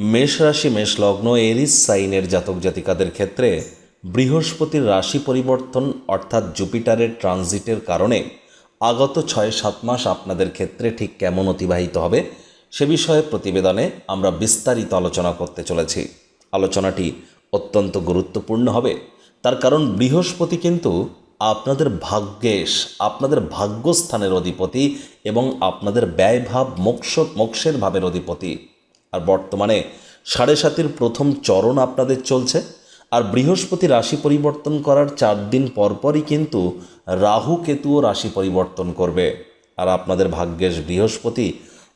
মেষ রাশি, মেষ লগ্ন, এরিস, সাইনের জাতক জাতিকাদের ক্ষেত্রে বৃহস্পতির রাশি পরিবর্তন অর্থাৎ জুপিটারের ট্রানজিটের কারণে আগত ছয়, সাত মাস আপনাদের ক্ষেত্রে ঠিক কেমন অতিবাহিত হবে সে বিষয়ে প্রতিবেদনে আমরা বিস্তারিত আলোচনা করতে চলেছি। আলোচনাটি অত্যন্ত গুরুত্বপূর্ণ হবে। তার কারণ বৃহস্পতি কিন্তু আপনাদের ভাগ্যেশ, আপনাদের ভাগ্যস্থানের অধিপতি এবং আপনাদের ব্যয়ভাব, মোক্ষ, মোক্ষের ভাবের অধিপতি। আর বর্তমানে সাড়ে সাতের প্রথম চরণ আপনাদের চলছে। আর বৃহস্পতি রাশি পরিবর্তন করার চার দিন পরপরই কিন্তু রাহু কেতুও রাশি পরিবর্তন করবে। আর আপনাদের ভাগ্যের বৃহস্পতি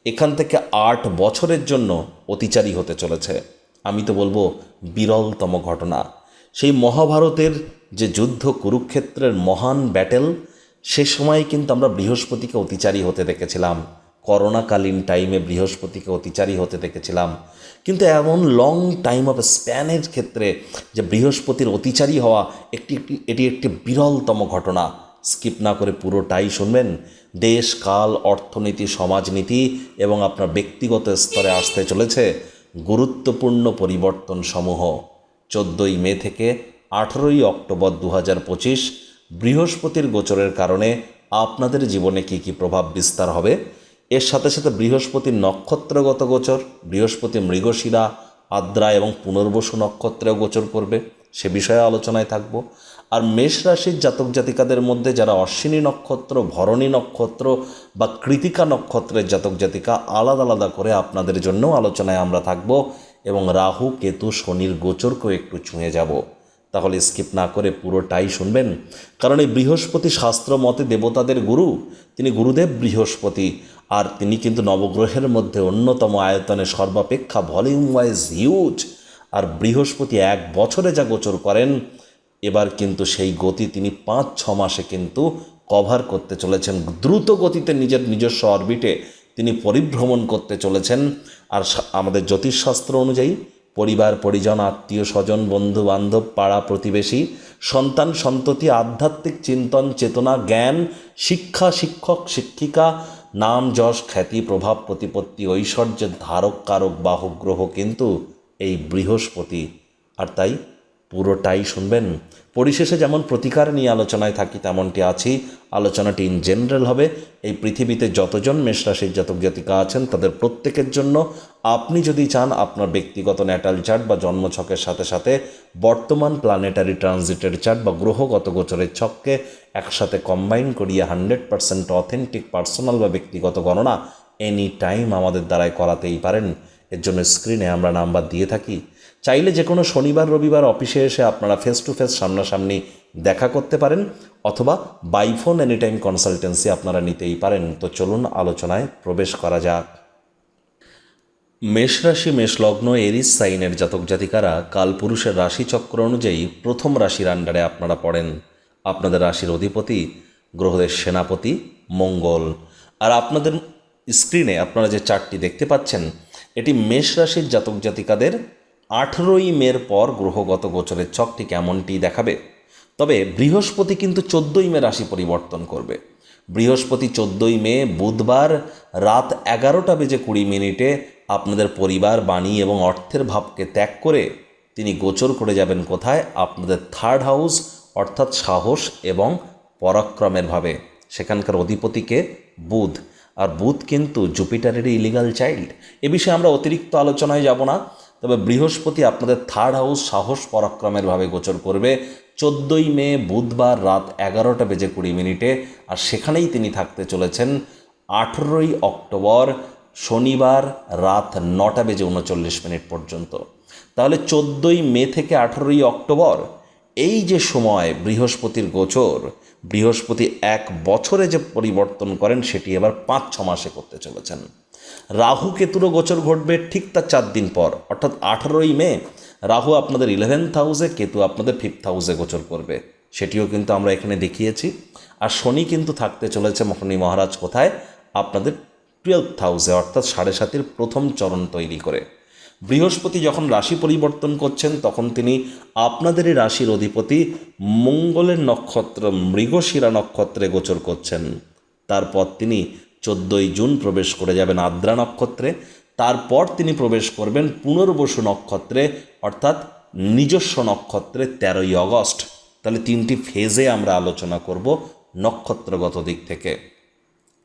এখান থেকে আট বছরের জন্য অতিচারী হতে চলেছে। আমি তো বলব বিরলতম ঘটনা। সেই মহাভারতের যে যুদ্ধ কুরুক্ষেত্রের মহান ব্যাটেল সে সময় কিন্তু আমরা বৃহস্পতিকে অতিচারী হতে দেখেছিলাম। করোনাকালীন টাইমে বৃহস্পতিকে অতিচারী হতে দেখেছিলাম। কিন্তু এমন লং টাইম অফ স্প্যানের ক্ষেত্রে যে বৃহস্পতির অতিচারী হওয়া একটি একটি, এটি একটি বিরলতম ঘটনা। স্কিপ না করে পুরোটাই শুনবেন। দেশ, কাল, অর্থনীতি, সমাজনীতি এবং আপনার ব্যক্তিগত স্তরে আসতে চলেছে গুরুত্বপূর্ণ পরিবর্তন সমূহ। চোদ্দোই মে থেকে আঠেরোই অক্টোবর দু হাজার পঁচিশ বৃহস্পতির গোচরের কারণে আপনাদের জীবনে কী কী প্রভাব বিস্তার হবে? এর সাথে সাথে বৃহস্পতির নক্ষত্রগত গোচর, বৃহস্পতি মৃগশিরা, আদ্রা এবং পুনর্বসু নক্ষত্রেও গোচর করবে, সে বিষয়ে আলোচনায় থাকব। আর মেষ রাশির জাতক জাতিকাদের মধ্যে যারা অশ্বিনী নক্ষত্র, ভরণী নক্ষত্র বা কৃতিকা নক্ষত্রের জাতক জাতিকা, আলাদা আলাদা করে আপনাদের জন্যও আলোচনায় আমরা থাকব এবং রাহু, কেতু, শনির গোচরকেও একটু ছুঁয়ে যাব। তাহলে স্কিপ না করে পুরোটাই শুনবেন। কারণ এই বৃহস্পতি শাস্ত্র মতে দেবতাদের গুরু, তিনি গুরুদেব বৃহস্পতি। আর তিনি কিন্তু নবগ্রহের মধ্যে অন্যতম আয়তনে সর্বাপেক্ষা ভলিউম ওয়াইজ হিউজ আর বৃহস্পতি এক বছরে যা গোচর করেন, এবার কিন্তু সেই গতি তিনি পাঁচ, ছ মাসে কিন্তু কভার করতে চলেছেন। দ্রুত গতিতে নিজের নিজস্ব অরবিটে তিনি পরিভ্রমণ করতে চলেছেন। আর আমাদের জ্যোতিষশাস্ত্র অনুযায়ী পরিবার, পরিজন, আত্মীয়, স্বজন বন্ধু বান্ধব পাড়া প্রতিবেশী, সন্তান, সন্ততি, আধ্যাত্মিক চিন্তন, চেতনা, জ্ঞান, শিক্ষা, শিক্ষক, শিক্ষিকা নাম যশ খ্যাতি প্রভাব প্রতিপত্তি ঐশ্বর্যের ধারক কারক বাহক গ্রহ কিন্তু এই বৃহস্পতি। আর তাই পুরোটাই শুনবেন পরিশেষে যেমন প্রতিকার নিয়ে আলোচনায় থাকি, তেমনটি আছি। আলোচনাটি ইন জেনারেল হবে। এই পৃথিবীতে যতজন মেষরাশির জাতক জাতিকা আছেন, তাদের প্রত্যেকের জন্য আপনি যদি চান আপনার ব্যক্তিগত ন্যাটাল চার্ট বা জন্মছকের সাথে সাথে বর্তমান প্ল্যানেটারি ট্রানজিটের চার্ট বা গ্রহগত গোচরের ছককে একসাথে কম্বাইন করিয়ে হান্ড্রেড পার্সেন্ট অথেন্টিক পার্সোনাল বা ব্যক্তিগত গণনা এনি টাইম আমাদের দ্বারাই করাতেই পারেন। এর জন্য স্ক্রিনে আমরা নাম্বার দিয়ে থাকি। চাইলে যে কোনো শনিবার, রবিবার অফিসে এসে আপনারা ফেস টু ফেস সামনাসামনি দেখা করতে পারেন অথবা বাইফোন এনি টাইম কনসালটেন্সি আপনারা নিতেই পারেন। তো চলুন আলোচনায় প্রবেশ করা যাক। মেষ রাশি, মেষ লগ্ন, এরিস সাইনের জাতক জাতিকারা কালপুরুষের রাশিচক্র অনুযায়ী প্রথম রাশির আন্ডারে আপনারা পড়েন। আপনাদের রাশির অধিপতি গ্রহদের সেনাপতি মঙ্গল। আর আপনাদের স্ক্রিনে আপনারা যে চার্টটি দেখতে পাচ্ছেন, এটি মেষ রাশির জাতক জাতিকাদের আঠেরোই মের পর গ্রহগত গোচরের ছকটি কেমনটি দেখাবে? তবে বৃহস্পতি কিন্তু চোদ্দোই মে রাশি পরিবর্তন করবে। বৃহস্পতি চোদ্দোই মে, বুধবার রাত এগারোটা বেজে কুড়ি মিনিটে আপনাদের পরিবার, বাণী এবং অর্থের ভাবকে ত্যাগ করে তিনি গোচর করে যাবেন কোথায়? আপনাদের থার্ড হাউস অর্থাৎ সাহস এবং পরাক্রমের ভাবে। সেখানকার অধিপতিকে বুধ। আর বুধ কিন্তু জুপিটারেরই ইলিগাল চাইল্ড এ বিষয়ে আমরা অতিরিক্ত আলোচনায় যাব না। তবে বৃহস্পতি আপনাদের থার্ড হাউস সাহস পরাক্রমের ভাবে গোচর করবে। চোদ্দোই মে বুধবার রাত এগারোটা বেজে কুড়ি মিনিটে আর সেখানেই তিনি থাকতে চলেছেন। আঠেরোই অক্টোবর শনিবার রাত নটা বেজে উনচল্লিশ মিনিট পর্যন্ত। তাহলে চোদ্দোই মে থেকে আঠেরোই অক্টোবর এই যে সময় বৃহস্পতির গোচর বৃহস্পতি এক বছরে যে পরিবর্তন করেন, সেটি এবার পাঁচ, ছ মাসে করতে চলেছেন। রাহু কেতুরও গোচর ঘটবে ঠিক তার চার দিন পর, অর্থাৎ আঠারোই মে। রাহু আপনাদের ইলেভেন্থ হাউসে কেতু আপনাদের ফিফথ হাউসে গোচর করবে। সেটিও কিন্তু আমরা এখানে দেখিয়েছি। আর শনি কিন্তু থাকতে চলেছে শনি মহারাজ কোথায়? আপনাদের টুয়েলভ হাউসে অর্থাৎ সাড়ে সাতের প্রথম চরণ তৈরি করে। বৃহস্পতি যখন রাশি পরিবর্তন করছেন, তখন তিনি আপনাদেরই রাশির অধিপতি মঙ্গলের নক্ষত্র, মৃগশিরা নক্ষত্রে গোচর করছেন। তারপর তিনি চোদ্দোই জুন প্রবেশ করে যাবেন আদ্রা নক্ষত্রে। তারপর তিনি প্রবেশ করবেন পুনর্বসু নক্ষত্রে, অর্থাৎ নিজস্ব নক্ষত্রে তেরোই অগস্ট। তাহলে তিনটি ফেজে আমরা আলোচনা করব নক্ষত্রগত দিক থেকে।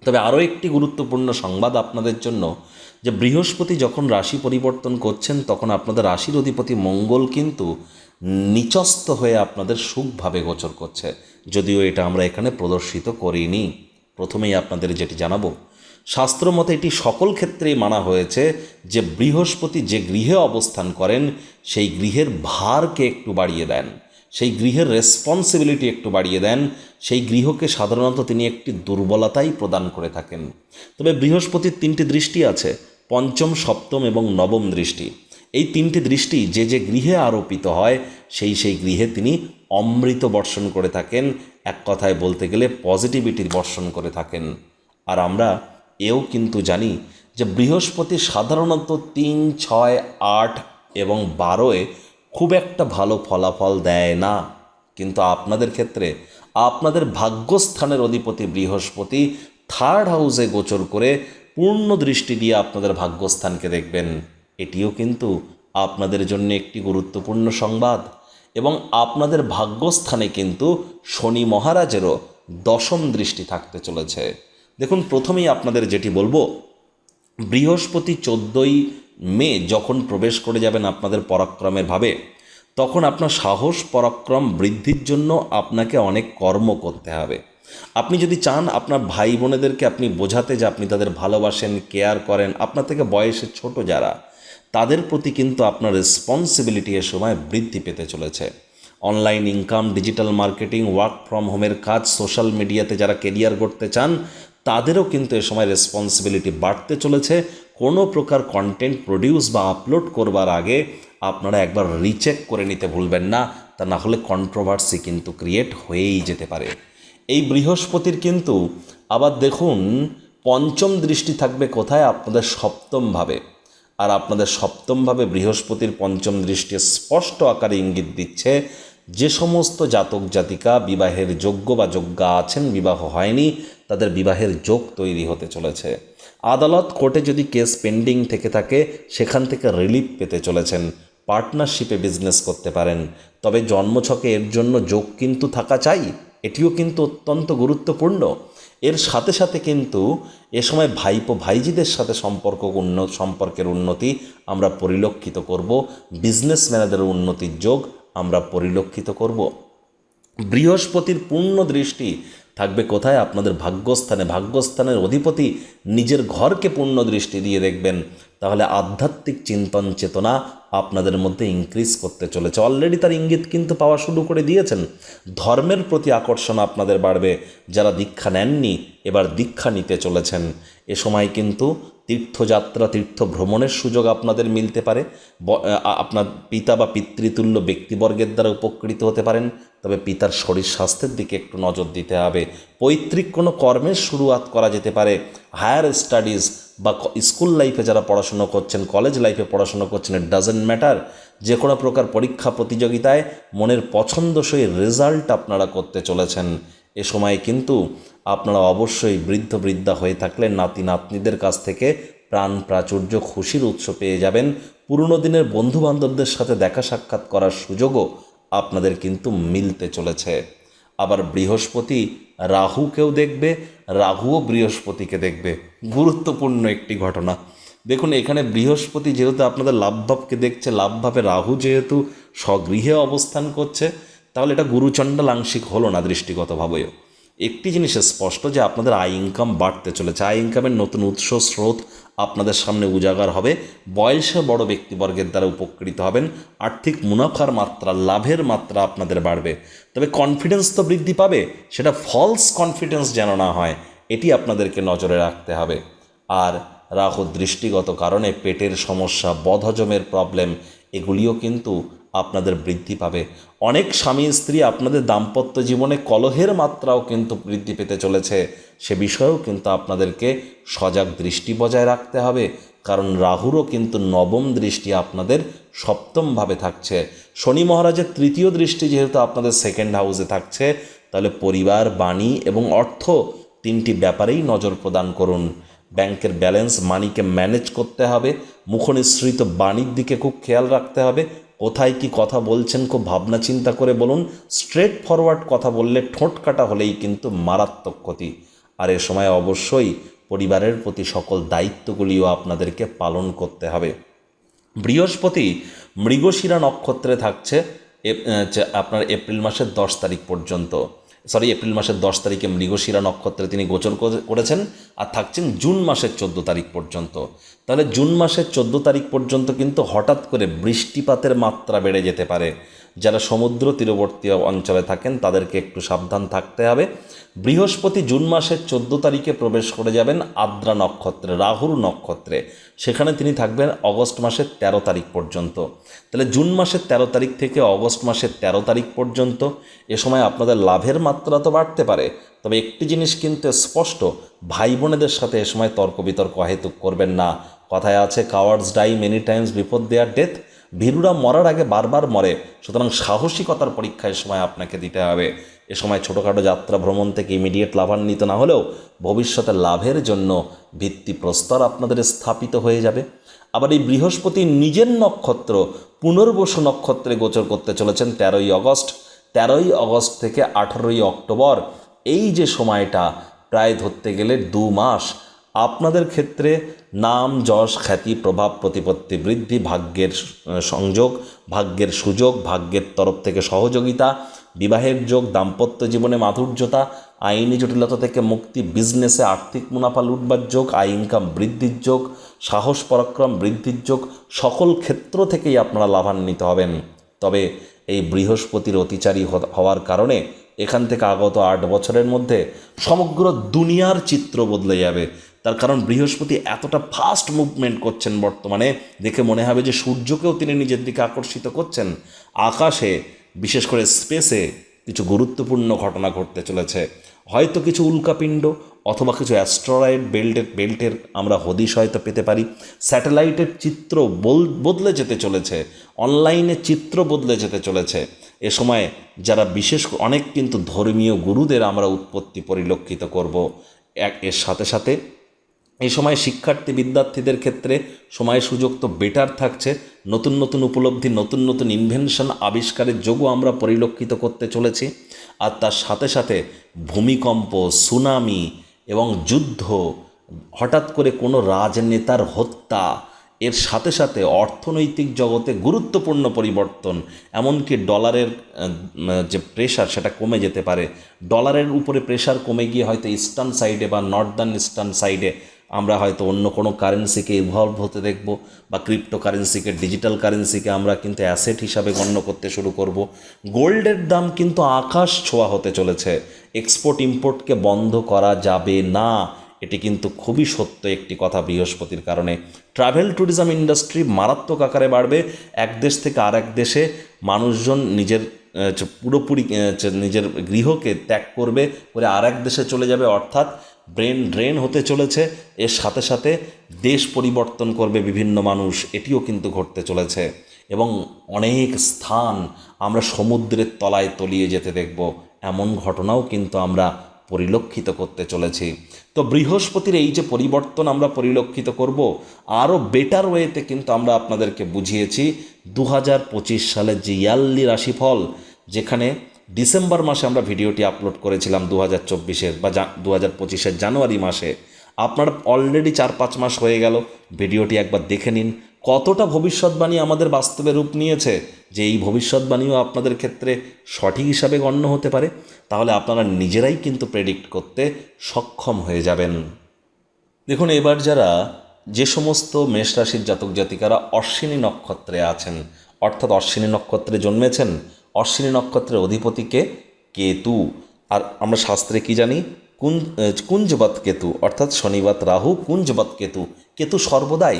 তবে আরও একটি গুরুত্বপূর্ণ সংবাদ আপনাদের জন্য, যে বৃহস্পতি যখন রাশি পরিবর্তন করছেন, তখন আপনাদের রাশির অধিপতি মঙ্গল কিন্তু নিচস্থ হয়ে আপনাদের সুখভাবে গোচর করছে। যদিও এটা আমরা এখানে প্রদর্শিত করিনি। প্রথমেই আপনাদের যেটি জানাব শাস্ত্র মতে এটি সকল ক্ষেত্রেই মানা হয়েছে যে বৃহস্পতি যে গৃহে অবস্থান করেন, সেই গৃহের ভারকে একটু বাড়িয়ে দেন। সেই গৃহের রেসপন্সিবিলিটি একটু বাড়িয়ে দেন। সেই গৃহকে সাধারণত তিনি একটি দুর্বলতাই প্রদান করে থাকেন। তবে বৃহস্পতির তিনটি দৃষ্টি আছে, পঞ্চম, সপ্তম এবং নবম দৃষ্টি। এই তিনটি দৃষ্টি যে যে গৃহে আরোপিত হয়, সেই সেই গৃহে তিনি অমৃত বর্ষণ করে থাকেন। এক কথায় বলতে গেলে পজিটিভিটি বর্ষণ করে থাকেন। আর আমরা এও কিন্তু জানি যে বৃহস্পতি সাধারণত তিন, ছয়, আট এবং বারোয় খুব একটা ভালো ফলাফল দেয় না। কিন্তু আপনাদের ক্ষেত্রে আপনাদের ভাগ্যস্থানের অধিপতি বৃহস্পতি থার্ড হাউসে গোচর করে পূর্ণ দৃষ্টি দিয়ে আপনাদের ভাগ্যস্থানকে দেখবেন। এটিও কিন্তু আপনাদের জন্য একটি গুরুত্বপূর্ণ সংবাদ এবং আপনাদের ভাগ্যস্থানে কিন্তু শনি মহারাজেরও দশম দৃষ্টি থাকতে চলেছে। দেখুন, প্রথমেই আপনাদের যেটি বলব বৃহস্পতি চোদ্দোই মে যখন প্রবেশ করে যাবেন আপনাদের পরাক্রমের ভাবে, তখন আপনার সাহস পরাক্রম বৃদ্ধির জন্য আপনাকে অনেক কর্ম করতে হবে। আপনি যদি চান আপনার ভাই বোনেদেরকে আপনি বোঝাতে যে আপনি তাদের ভালোবাসেন, কেয়ার করেন, আপনার থেকে বয়সে ছোট যারা, তাদের প্রতি কিন্তু আপনার রেসপন্সিবিলিটি এ সময় বৃদ্ধি পেতে চলেছে। Online income digital marketing work from হোমের কাজ সোশ্যাল মিডিয়াতে যারা কেরিয়ার করতে চান তাদেরও কিন্তু এ সময় রেসপন্সিবিলিটি বাড়তে চলেছে। কোনো প্রকার কন্টেন্ট প্রডিউস বা আপলোড করবার আগে আপনারা একবার রিচেক করে নিতে ভুলবেন না, তা না হলে কন্ট্রোভার্সি কিন্তু ক্রিয়েট হয়েই যেতে পারে। এই বৃহস্পতির কিন্তু আবার দেখুন, পঞ্চম দৃষ্টি থাকবে কোথায়? আপনাদের সপ্তমভাবে আর আপনাদের সপ্তমভাবে বৃহস্পতির পঞ্চম দৃষ্টি স্পষ্ট আকারে ইঙ্গিত দিচ্ছে যে সমস্ত জাতক জাতিকা বিবাহের যোগ্য বা যোগ্যা আছেন, বিবাহ হয়নি, তাদের বিবাহের যোগ তৈরি হতে চলেছে। আদালত কোর্টে যদি কেস পেন্ডিং থেকে থাকে, সেখান থেকে রিলিফ পেতে চলেছেন। পার্টনারশিপে বিজনেস করতে পারেন। তবে জন্মছকে এর জন্য যোগ কিন্তু থাকা চাই, এটিও কিন্তু অত্যন্ত গুরুত্বপূর্ণ। এর সাথে সাথে কিন্তু এ সময় ভাইপো ভাইজিদের সাথে সম্পর্ক উন্ন, সম্পর্কের উন্নতি আমরা পরিলক্ষিত করব। বিজনেসম্যানেদের উন্নতির যোগ আমরা পরিলক্ষিত করব। বৃহস্পতির পূর্ণ দৃষ্টি থাকবে কোথায়? আপনাদের ভাগ্যস্থানে। ভাগ্যস্থানের অধিপতি নিজের ঘরকে পূর্ণ দৃষ্টি দিয়ে দেখবেন। তাহলে আধ্যাত্মিক চিন্তন চেতনা আপনাদের মধ্যে ইনক্রিজ করতে চলেছে। অলরেডি তার ইঙ্গিত কিন্তু পাওয়া শুরু করে দিয়েছেন। ধর্মের প্রতি আকর্ষণ আপনাদের বাড়বে। যারা দীক্ষা নেননি, এবার দীক্ষা নিতে চলেছেন। এ সময় কিন্তু তীর্থযাত্রা তীর্থ ভ্রমণের সুযোগ আপনাদের মিলতে পারে। আপনার পিতা বা পিতৃতুল্য ব্যক্তিবর্গের দ্বারা উপকৃত হতে পারেন। তবে পিতার শরীর স্বাস্থ্যের দিকে একটু নজর দিতে হবে। পৈতৃক কোনো কর্মের শুরুয়াত করা যেতে পারে। হায়ার স্টাডিজ বা স্কুল লাইফে যারা পড়াশুনো করছেন, কলেজ লাইফে পড়াশুনো করছেন, ইট ডাজেন্ট ম্যাটার। যে কোনো প্রকার পরীক্ষা প্রতিযোগিতায় মনের পছন্দসই রেজাল্ট আপনারা করতে চলেছেন। এ সময় কিন্তু আপনারা অবশ্যই বৃদ্ধ বৃদ্ধা হয়ে থাকলে নাতি নাতনিদের কাছ থেকে প্রাণ প্রাচুর্য খুশির উৎস পেয়ে যাবেন। পুরনো দিনের বন্ধু বান্ধবদের সাথে দেখা সাক্ষাৎ করার সুযোগও আপনাদের কিন্তু মিলতে চলেছে। আবার বৃহস্পতি রাহুকেও দেখবে, রাহুও বৃহস্পতিকে দেখবে। গুরুত্বপূর্ণ একটি ঘটনা। দেখুন, এখানে বৃহস্পতি যেহেতু আপনাদের লাভভাবকে দেখছে, লাভভাবে রাহু যেহেতু স্বগৃহে অবস্থান করছে তাহলে এটা গুরুচণ্ডাল আংশিক হলো না দৃষ্টিগতভাবেও। একটি জিনিস স্পষ্ট যে আপনাদের আয় ইনকাম বাড়তে চলেছে। আয় ইনকামের নতুন উৎস, স্রোত আপনাদের সামনে উজাগার হবে। বয়সে বড় ব্যক্তিবর্গের দ্বারা উপকৃত হবেন। আর্থিক মুনাফার মাত্রা, লাভের মাত্রা আপনাদের বাড়বে। তবে কনফিডেন্স তো বৃদ্ধি পাবে, সেটা ফলস কনফিডেন্স যেন না হয়, এটি আপনাদেরকে নজরে রাখতে হবে। আর রাহু দৃষ্টিগত কারণে পেটের সমস্যা, বদহজমের প্রবলেম এগুলিও কিন্তু আপনাদের বৃদ্ধি পাবে। অনেক স্বামী স্ত্রী আপনাদের দাম্পত্য জীবনে কলহের মাত্রাও কিন্তু বৃদ্ধি পেতে চলেছে। সে বিষয়েও কিন্তু আপনাদেরকে সজাগ দৃষ্টি বজায় রাখতে হবে। কারণ রাহুরও কিন্তু নবম দৃষ্টি আপনাদের সপ্তমভাবে থাকছে। শনি মহারাজের তৃতীয় দৃষ্টি যেহেতু আপনাদের সেকেন্ড হাউসে থাকছে, তাহলে পরিবার, বাণী এবং অর্থ তিনটি ব্যাপারেই নজর প্রদান করুন। ব্যাংকের ব্যালেন্স মানিকে ম্যানেজ করতে হবে। মুখনিসৃত বাণীর দিকে খুব খেয়াল রাখতে হবে। কোথায় কি কথা বলছেন খুব ভাবনা চিন্তা করে বলুন স্ট্রেট ফরওয়ার্ড কথা বললে ঠোঁট কাটা হলেই কিন্তু মারাত্মক ক্ষতি। আর এ সময় অবশ্যই পরিবারের প্রতি সকল দায়িত্বগুলিও আপনাদেরকে পালন করতে হবে। বৃহস্পতি মৃগশিরা নক্ষত্রে থাকছে আপনার এপ্রিল মাসের দশ তারিখ পর্যন্ত। সরি, এপ্রিল মাসের দশ তারিখে মৃগশিরা নক্ষত্রে তিনি গোচর করে- করেছেন আর থাকছেন জুন মাসের চোদ্দ তারিখ পর্যন্ত। তাহলে জুন মাসের চোদ্দ তারিখ পর্যন্ত কিন্তু হঠাৎ করে বৃষ্টিপাতের মাত্রা বেড়ে যেতে পারে। যারা সমুদ্র তীরবর্তী অঞ্চলে থাকেন, তাদেরকে একটু সাবধান থাকতে হবে। বৃহস্পতি জুন মাসের চোদ্দ তারিখে প্রবেশ করে যাবেন আদ্রা নক্ষত্রে রাহুর নক্ষত্রে। সেখানে তিনি থাকবেন অগস্ট মাসের তেরো তারিখ পর্যন্ত। তাহলে জুন মাসের তেরো তারিখ থেকে অগস্ট মাসের তেরো তারিখ পর্যন্ত এ সময় আপনাদের লাভের মাত্রা তো বাড়তে পারে, তবে একটি জিনিস কিন্তু স্পষ্ট ভাই বোনেদের সাথে এ সময় তর্ক বিতর্ক হেতুক করবেন না। কথায় আছে কাওয়ার্ডস ডাই মেনি টাইমস বিপদ দেয়ার ডেথ ভীরুরা মরার আগে বারবার মরে। সুতরাং সাহসিকতার পরীক্ষা এ সময় আপনাকে দিতে হবে। এ সময় ছোটোখাটো যাত্রা ভ্রমণ থেকে ইমিডিয়েট লাভান্বিত না হলেও ভবিষ্যতে লাভের জন্য ভিত্তিপ্রস্তর আপনাদের স্থাপিত হয়ে যাবে। আবার এই বৃহস্পতি নিজের নক্ষত্র, পুনর্বসু নক্ষত্রে গোচর করতে চলেছেন তেরোই অগস্ট। তেরোই অগস্ট থেকে আঠারোই অক্টোবর। এই যে সময়টা, প্রায় ধরতে গেলে দু মাস। আপনাদের ক্ষেত্রে নাম, যশ, খ্যাতি, প্রভাব, প্রতিপত্তি, বৃদ্ধি, ভাগ্যের সংযোগ, ভাগ্যের সুযোগ, ভাগ্যের তরফ থেকে সহযোগিতা, বিবাহের যোগ, দাম্পত্য জীবনে মাধুর্যতা, আইনি জটিলতা থেকে মুক্তি বিজনেসে আর্থিক মুনাফা, লুটবার যোগ, আয় ইনকাম বৃদ্ধির যোগ, সাহস পরাক্রম বৃদ্ধির যোগ, সকল ক্ষেত্র থেকেই আপনারা লাভান্বিত হবেন। তবে এই বৃহস্পতির অতিচারী হওয়ার কারণে এখান থেকে আগত আট বছরের মধ্যে সমগ্র দুনিয়ার চিত্র বদলে যাবে। তার কারণ বৃহস্পতি এতটা ফাস্ট মুভমেন্ট করছেন বর্তমানে, দেখে মনে হবে যে সূর্যকেও তিনি নিজের দিকে আকর্ষিত করছেন। আকাশে, বিশেষ করে স্পেসে কিছু গুরুত্বপূর্ণ ঘটনা ঘটতে চলেছে। হয়তো কিছু উল্কাপিণ্ড অথবা কিছু অ্যাস্ট্রয়েড বেল্টের বেল্টের আমরা হদিশ হয়তো পেতে পারি। স্যাটেলাইটের চিত্র বদলে যেতে চলেছে। অনলাইনে চিত্র বদলে যেতে চলেছে। এ সময় যারা বিশেষ, অনেক কিন্তু ধর্মীয় গুরুদের আমরা উৎপত্তি পরিলক্ষিত করব। এক, এর সাথে সাথে এই সময় শিক্ষার্থী বিদ্যার্থীদের ক্ষেত্রে সময় সুযোগ তো বেটার থাকছে। নতুন নতুন উপলব্ধি, নতুন নতুন ইনভেনশন আবিষ্কারের যোগও আমরা পরিলক্ষিত করতে চলেছি। আর তার সাথে সাথে ভূমিকম্প সুনামি এবং যুদ্ধ, হঠাৎ করে কোনো রাজনেতার হত্যা, এর সাথে সাথে অর্থনৈতিক জগতে গুরুত্বপূর্ণ পরিবর্তন, এমনকি ডলারের যে প্রেশার সেটা কমে যেতে পারে। ডলারের উপরে প্রেশার কমে গিয়ে হয়তো ইস্টার্ন সাইডে বা নর্দার্ন ইস্টার্ন সাইডে আমরা হয়তো অন্য কোনো কারেন্সিকে ইনভলভ হতে দেখব বা ক্রিপ্টো কারেন্সিকে ডিজিটাল কারেন্সিকে আমরা কিন্তু অ্যাসেট হিসাবে গণ্য করতে শুরু করব। গোল্ডের দাম কিন্তু আকাশ ছোঁয়া হতে চলেছে। এক্সপোর্ট ইম্পোর্টকে বন্ধ করা যাবে না। এটি কিন্তু খুবই সত্য একটি কথা বৃহস্পতির কারণে। ট্রাভেল ট্যুরিজম ইন্ডাস্ট্রি মারাত্মক আকারে বাড়বে। এক দেশ থেকে আরেক দেশে মানুষজন নিজের পুরোপুরি নিজের গৃহকে ত্যাগ করবে, করে আর এক দেশে চলে যাবে। অর্থাৎ ব্রেন ড্রেন হতে চলেছে। এর সাথে সাথে দেশ পরিবর্তন করবে বিভিন্ন মানুষ, এটিও কিন্তু ঘটতে চলেছে। এবং অনেক স্থান আমরা সমুদ্রের তলায় তলিয়ে যেতে দেখব। এমন ঘটনাও কিন্তু আমরা পরিলক্ষিত করতে চলেছি। তো বৃহস্পতির এই যে পরিবর্তন আমরা পরিলক্ষিত করব, আরও বেটার ওয়েতে কিন্তু আমরা আপনাদেরকে বুঝিয়েছি। দু হাজার পঁচিশ সালের যে ইয়াল্লি রাশিফল, যেখানে ডিসেম্বর মাসে আমরা ভিডিওটি আপলোড করেছিলাম দু হাজার চব্বিশের বা দু হাজার পঁচিশের জানুয়ারি মাসে। আপনার অলরেডি চার পাঁচ মাস হয়ে গেল। ভিডিওটি একবার দেখে নিন। কতটা ভবিষ্যৎবাণী আমাদের বাস্তবে রূপ নিয়েছে যে এই ভবিষ্যৎবাণীও আপনাদের ক্ষেত্রে সঠিক হিসাবে গণ্য হতে পারে? তাহলে আপনারা নিজেরাই কিন্তু প্রেডিক্ট করতে সক্ষম হয়ে যাবেন। দেখুন, এবার যারা যে সমস্ত মেষ রাশির জাতক জাতিকারা অশ্বিনী নক্ষত্রে আছেন, অর্থাৎ অশ্বিনী নক্ষত্রে জন্মেছেন অশ্বিনী নক্ষত্রের অধিপতিকে কেতু। আর আমরা শাস্ত্রে কি জানি? কুন কুঞ্জবৎ কেতু, অর্থাৎ শনিবাত রাহু, কুঞ্জবৎ কেতু। কেতু সর্বদাই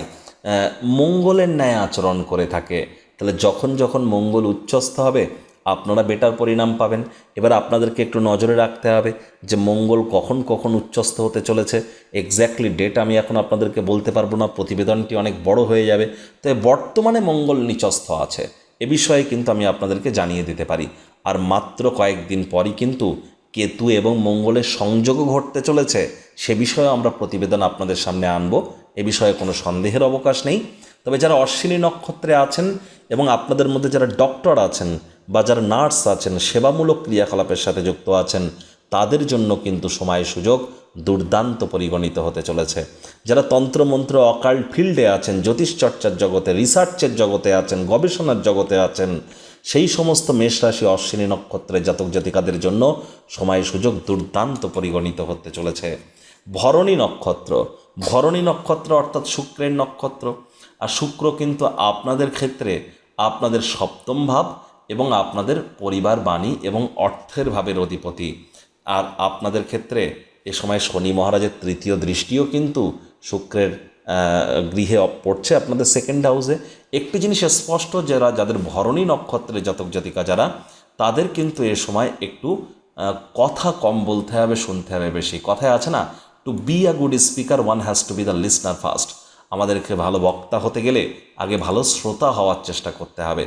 মঙ্গলের ন্যায় আচরণ করে থাকে। তাহলে যখন যখন মঙ্গল উচ্চস্থ হবে, আপনারা বেটার পরিণাম পাবেন। এবার আপনাদেরকে একটু নজরে রাখতে হবে যে মঙ্গল কখন কখন উচ্চস্থ হতে চলেছে। এক্স্যাক্টলি ডেট আমি এখন আপনাদেরকে বলতে পারব না। প্রতিবেদনটি অনেক বড় হয়ে যাবে। তবে বর্তমানে মঙ্গল নিচস্থ আছে। এ বিষয়ে কিন্তু আমি আপনাদেরকে জানিয়ে দিতে পারি। আর মাত্র কয়েকদিন পরই কিন্তু কেতু এবং মঙ্গলের সংযোগও ঘটতে চলেছে। সে বিষয়ে আমরা প্রতিবেদন আপনাদের সামনে আনব। এ বিষয়ে কোনো সন্দেহের অবকাশ নেই। তবে যারা অশ্বিনী নক্ষত্রে আছেন এবং আপনাদের মধ্যে যারা ডক্টর আছেন বা যারা নার্স আছেন, সেবামূলক ক্রিয়াকলাপের সাথে যুক্ত আছেন তাদের জন্য কিন্তু সময় সুযোগ দুর্দান্ত পরিগণিত হতে চলেছে। যারা তন্ত্রমন্ত্র অকাল্ট ফিল্ডে আছেন, জ্যোতিষ চর্চার জগতে, রিসার্চের জগতে আছেন, গবেষণার জগতে আছেন, সেই সমস্ত মেষরাশি অশ্বিনী নক্ষত্রের জাতক জাতিকাদের জন্য সময় সুযোগ দুর্দান্ত পরিগণিত হতে চলেছে। ভরণী নক্ষত্র ভরণী নক্ষত্র অর্থাৎ শুক্রের নক্ষত্র। আর শুক্র কিন্তু আপনাদের ক্ষেত্রে আপনাদের সপ্তম ভাব এবং আপনাদের পরিবার বাণী এবং অর্থের ভাবের অধিপতি। আর আপনাদের ক্ষেত্রে এ সময় শনি মহারাজের তৃতীয় দৃষ্টিও কিন্তু শুক্রের গৃহে পড়ছে আপনাদের সেকেন্ড হাউসে একটি জিনিস স্পষ্ট, যারা, যাদের ভরণী নক্ষত্রের জাতক জাতিকা যারা, তাদের কিন্তু এ সময় একটু কথা কম বলতে হবে, শুনতে হবে বেশি। কথায় আছে না to be a good speaker one has to be the listener first আমাদেরকে ভালো বক্তা হতে গেলে আগে ভালো শ্রোতা হওয়ার চেষ্টা করতে হবে।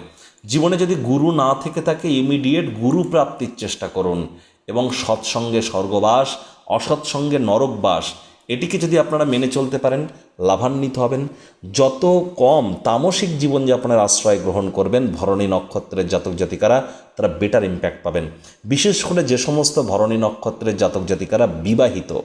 জীবনে যদি গুরু না থেকে থাকে ইমিডিয়েট গুরু প্রাপ্তির চেষ্টা করুন। এবং সৎসঙ্গে স্বর্গবাস, অসৎসঙ্গে নরকবাস, এটিকে যদি আপনারা মেনে চলতে পারেন, লাভান্বিত হবেন। যত কম তামসিক জীবনযাপনের আশ্রয় গ্রহণ করবেন ভরণী নক্ষত্রের জাতক জাতিকারা, তারা বেটার ইম্প্যাক্ট পাবেন। বিশেষ করে যে সমস্ত ভরণী নক্ষত্রের জাতক জাতিকারা বিবাহিত,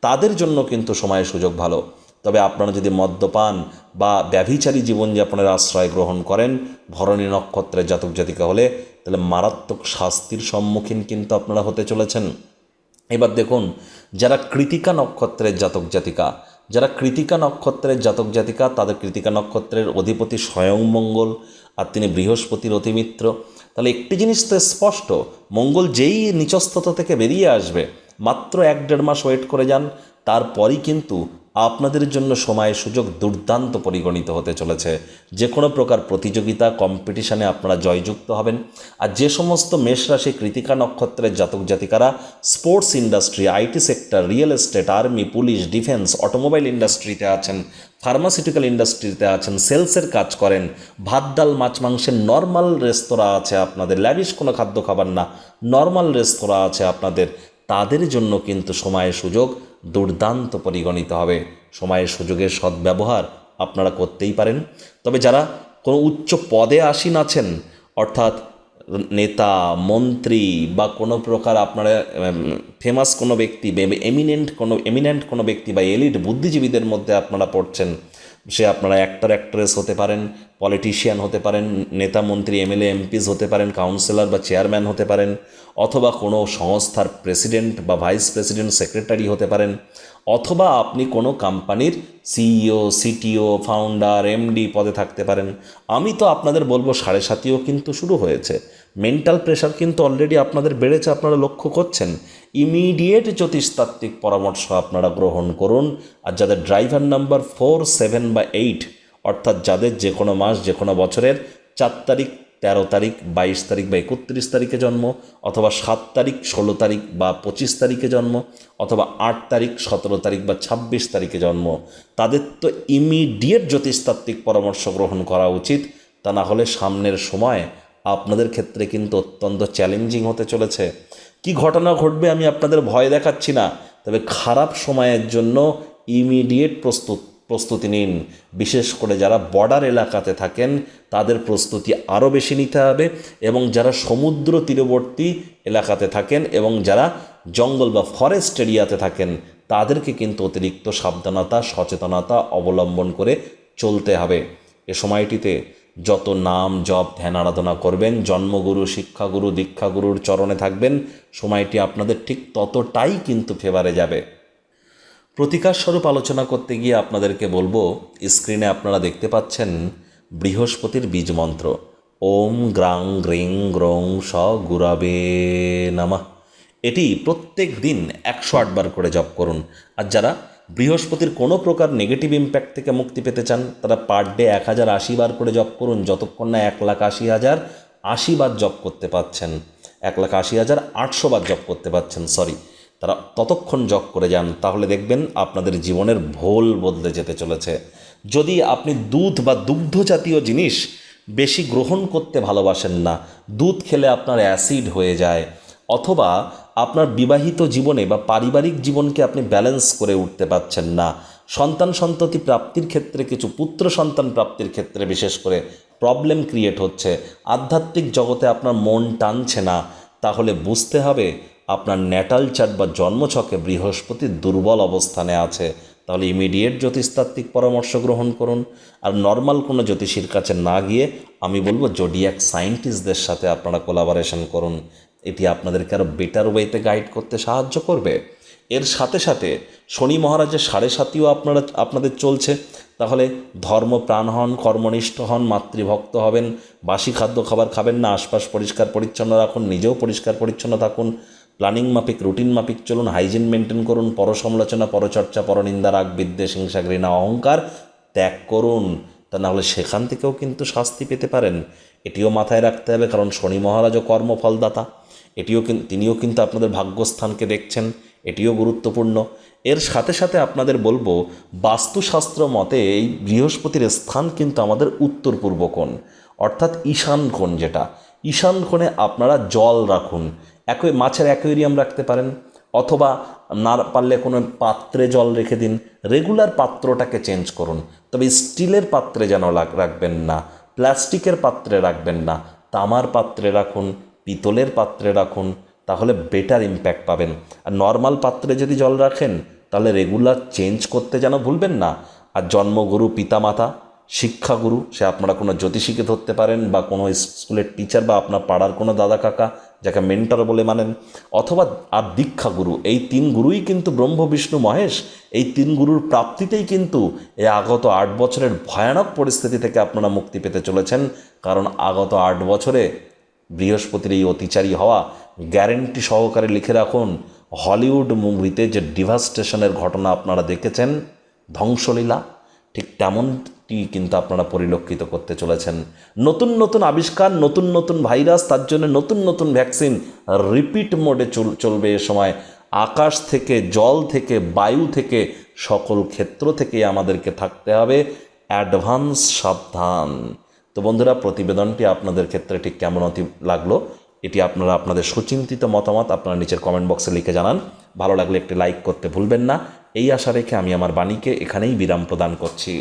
তাদের জন্য কিন্তু সময়ের সুযোগ ভালো। তবে আপনারা যদি মদ্যপান বা ব্যভিচারী জীবনযাপনের আশ্রয় গ্রহণ করেন, ভরণী নক্ষত্রের জাতক জাতিকা হলে, তাহলে মারাত্মক শাস্তির সম্মুখীন কিন্তু আপনারা হতে চলেছেন। এবার দেখুন, যারা কৃতিকা নক্ষত্রের জাতক জাতিকা, যারা কৃতিকা নক্ষত্রের জাতক জাতিকা, তাদের কৃতিকা নক্ষত্রের অধিপতি স্বয়ং মঙ্গল আর তিনি বৃহস্পতির অতিমিত্র। তাহলে একটি জিনিস তো স্পষ্ট, মঙ্গল যেই নিচস্ততা থেকে বেরিয়ে আসবে, মাত্র এক দেড় মাস ওয়েট করে যান, তারপরই কিন্তু আপনাদের জন্য সময় সুযোগ দুর্দান্ত পরিগণিত হতে চলেছে। যে কোনো প্রকার প্রতিযোগিতা কম্পিটিশানে আপনারা জয়যুক্ত হবেন। আর যে সমস্ত মেষরাশি কৃতিকা নক্ষত্রের জাতক জাতিকারা sports industry IT sector real estate army police defence automobile ইন্ডাস্ট্রিতে আছেন ফার্মাসিউটিক্যাল ইন্ডাস্ট্রিতে আছেন সেলসের কাজ করেন, ভাত, ডাল, মাছ, মাংসের নর্মাল রেস্তোরাঁ আছে আপনাদের। ল্যাভিশ কোনো খাদ্য খাবার না নর্মাল রেস্তোরাঁ আছে আপনাদের। তাদের জন্য কিন্তু সময়ের সুযোগ দুর্দান্ত পরিগণিত হবে। সময়ের সুযোগের সদ্ব্যবহার আপনারা করতেই পারেন। তবে যারা কোনো উচ্চ পদে আসীন আছেন, অর্থাৎ নেতা, মন্ত্রী বা কোনো প্রকার আপনারা ফেমাস কোনো ব্যক্তি এমিনেন্ট কোনো এমিনেন্ট কোনো ব্যক্তি বা এলিট বুদ্ধিজীবীদের মধ্যে আপনারা পড়ছেন সে আপনারা অ্যাক্টর অ্যাক্ট্রেস হতে পারেন পলিটিশিয়ান হতে পারেন, নেতা মন্ত্রী এমএলএ এমপিস হতে পারেন কাউন্সিলর বা চেয়ারম্যান হতে পারেন, অথবা কোনো সংস্থার প্রেসিডেন্ট বা ভাইস প্রেসিডেন্ট সেক্রেটারি হতে পারেন, অথবা আপনি কোনো কোম্পানির সিইও সিটিও ফাউন্ডার এমডি পদে থাকতে পারেন। আমি তো আপনাদের বলব সাড়ে সাতিও কিন্তু শুরু হয়েছে। মেন্টাল প্রেশার কিন্তু অলরেডি আপনাদের বেড়েছে, আপনারা লক্ষ্য করছেন। ইমিডিয়েট জ্যোতিষতাত্ত্বিক পরামর্শ আপনারা গ্রহণ করুন। আর যাদের ড্রাইভার নাম্বার ফোর, সেভেন বা এইট, অর্থাৎ যাদের যে কোনো মাস, যে কোনো বছরের চার তারিখ, তেরো তারিখ, বাইশ তারিখ বা একত্রিশ তারিখে জন্ম, অথবা সাত তারিখ, ষোলো তারিখ বা পঁচিশ তারিখে জন্ম, অথবা আট তারিখ, সতেরো তারিখ বা ছাব্বিশ তারিখে জন্ম, তাদের তো ইমিডিয়েট জ্যোতিষতাত্ত্বিক পরামর্শ গ্রহণ করা উচিত। তা না হলে সামনের সময় আপনাদের ক্ষেত্রে কিন্তু অত্যন্ত চ্যালেঞ্জিং হতে চলেছে। কি ঘটনা ঘটবে আমি আপনাদের ভয় দেখাচ্ছি না। তবে খারাপ সময়ের জন্য ইমিডিয়েট প্রস্তুত, প্রস্তুতি নিন। বিশেষ করে যারা বর্ডার এলাকাতে থাকেন, তাদের প্রস্তুতি আরও বেশি নিতে হবে এবং যারা সমুদ্র তীরবর্তী এলাকাতে থাকেন এবং যারা জঙ্গল বা ফরেস্ট এরিয়াতে থাকেন, তাদেরকে কিন্তু অতিরিক্ত সাবধানতা, সচেতনতা অবলম্বন করে চলতে হবে। এ সময়টিতে যত নাম, জপ, ধ্যান, আরাধনা করবেন, জন্মগুরু, শিক্ষাগুরু, দীক্ষাগুরুর চরণে থাকবেন, সময়টি আপনাদের ঠিক ততটাই কিন্তু ফেভারে যাবে। প্রতিকার স্বরূপ আলোচনা করতে গিয়ে আপনাদেরকে বলব স্ক্রিনে আপনারা দেখতে পাচ্ছেন বৃহস্পতির বীজ মন্ত্র। ওম গ্রাং গ্রিং গ্রং স গুরাবে নামা। এটি প্রত্যেক দিন একশো আটবার করে জপ করুন। আর যারা বৃহস্পতির কোনো প্রকার নেগেটিভ ইম্প্যাক্ট থেকে মুক্তি পেতে চান, তারা পার ডে এক হাজার আশি বার করে জপ করুন, যতক্ষণ না এক লাখ আশি হাজার আশি বার জপ করতে পাচ্ছেন এক লাখ আশি হাজার আটশো বার জপ করতে পাচ্ছেন সরি তারা ততক্ষণ জপ করে যান, তাহলে দেখবেন আপনাদের জীবনের ভোল বদলে যেতে চলেছে। যদি আপনি দুধ বা দুগ্ধ জাতীয় জিনিস বেশি গ্রহণ করতে ভালোবাসেন না, দুধ খেলে আপনার অ্যাসিড হয়ে যায়, অথবা আপনার বিবাহিত জীবনে বা পারিবারিক জীবনকে আপনি ব্যালেন্স করে উঠতে পারছেন না। সন্তান সন্ততি প্রাপ্তির ক্ষেত্রে কিছু পুত্র সন্তান প্রাপ্তির ক্ষেত্রে বিশেষ করে প্রবলেম ক্রিয়েট হচ্ছে। আধ্যাত্মিক জগতে আপনার মন টানছে না। তাহলে বুঝতে হবে আপনার ন্যাটাল চার্ট বা জন্মছকে বৃহস্পতি দুর্বল অবস্থানে আছে। তাহলে ইমিডিয়েট জ্যোতিষতাত্ত্বিক পরামর্শ গ্রহণ করুন। আর নর্মাল কোনো জ্যোতিষীর কাছে না গিয়ে আমি বলব জোডিয়াক সায়েন্টিস্টদের সাথে আপনারা কোলাবারেশন করুন। এটি আপনাদেরকে আরও বেটার ওয়েতে গাইড করতে সাহায্য করবে। এর সাথে সাথে শনি মহারাজের সাড়ে সাতিও আপনারা, আপনাদের চলছে। তাহলে ধর্ম প্রাণ হন, কর্মনিষ্ঠ হন, মাতৃভক্ত হবেন, বাসি খাদ্য খাবার খাবেন না, আশপাশ পরিষ্কার পরিচ্ছন্ন রাখুন, নিজেও পরিষ্কার পরিচ্ছন্ন থাকুন প্ল্যানিং মাফিক রুটিন মাফিক চলুন হাইজিন মেনটেন করুন, পরসমালোচনা, পরচর্চা, পরনিন্দা, রাগ, বিদ্বেষ, হিংসা, ঘৃণা, অহংকার ত্যাগ করুন। তা নাহলে সেখান থেকেও কিন্তু শাস্তি পেতে পারেন। এটিও মাথায় রাখতে হবে, কারণ শনি মহারাজও কর্মফলদাতা। এটিও তিনিও কিন্তু আপনাদের ভাগ্যস্থানকে দেখছেন, এটিও গুরুত্বপূর্ণ। এর সাথে সাথে আপনাদের বলব, বাস্তুশাস্ত্র মতে এই বৃহস্পতির স্থান কিন্তু আমাদের উত্তর পূর্ব কোণ, অর্থাৎ ঈশান কোণ যেটা। ঈশান কোণে আপনারা জল রাখুন, একই, মাছের অ্যাকোয়ারিয়াম রাখতে পারেন, অথবা না পারলে কোনো পাত্রে জল রেখে দিন, রেগুলার পাত্রটাকে চেঞ্জ করুন। তবে স্টিলের পাত্রে যেন রাখবেন না, প্লাস্টিকের পাত্রে রাখবেন না, তামার পাত্রে রাখুন পিতলের পাত্রে রাখুন, তাহলে বেটার ইম্প্যাক্ট পাবেন। আর নর্মাল পাত্রে যদি জল রাখেন, তাহলে রেগুলার চেঞ্জ করতে যেন ভুলবেন না। আর জন্মগুরু পিতামাতা, শিক্ষাগুরু, সে আপনারা কোনো জ্যোতিষীকে ধরতে পারেন বা কোনো স্কুলের টিচার বা আপনার পাড়ার কোনো দাদা কাকা, যাকে মেন্টর বলে মানেন, অথবা আর দীক্ষাগুরু, এই তিন গুরুই কিন্তু ব্রহ্ম, বিষ্ণু, মহেশ, এই তিন গুরুর প্রাপ্তিতেই কিন্তু এই আগত আট বছরের ভয়ানক পরিস্থিতি থেকে আপনারা মুক্তি পেতে চলেছেন। কারণ আগত আট বছরে বৃহস্পতির এই অতিচারী হওয়া গ্যারেন্টি সহকারে লিখে রাখুন, হলিউড মুভিতে যে ডিভাস্টেশনের ঘটনা আপনারা দেখেছেন, ধ্বংসলীলা, ঠিক তেমনটি কিন্তু আপনারা পরিলক্ষিত করতে চলেছেন। নতুন নতুন আবিষ্কার, নতুন নতুন ভাইরাস, তার জন্য নতুন নতুন ভ্যাকসিন রিপিট মোডে চল, চলবে এ সময়। আকাশ থেকে জল থেকে বায়ু থেকে সকল ক্ষেত্র থেকে আমাদেরকে থাকতে হবে। অ্যাডভান্স সাবধান। তো বন্ধুরা, প্রতিবেদনটি আপনাদের ক্ষেত্রে ঠিক কেমন অতি লাগল, এটি আপনারা আপনাদের সুচিন্তিত মতামত আপনারা নিচের কমেন্ট বক্সে লিখে জানান। ভালো লাগলে একটি লাইক করতে ভুলবেন না। এই আশা রেখে আমি আমার বাণীকে এখানেই বিরাম প্রদান করছি।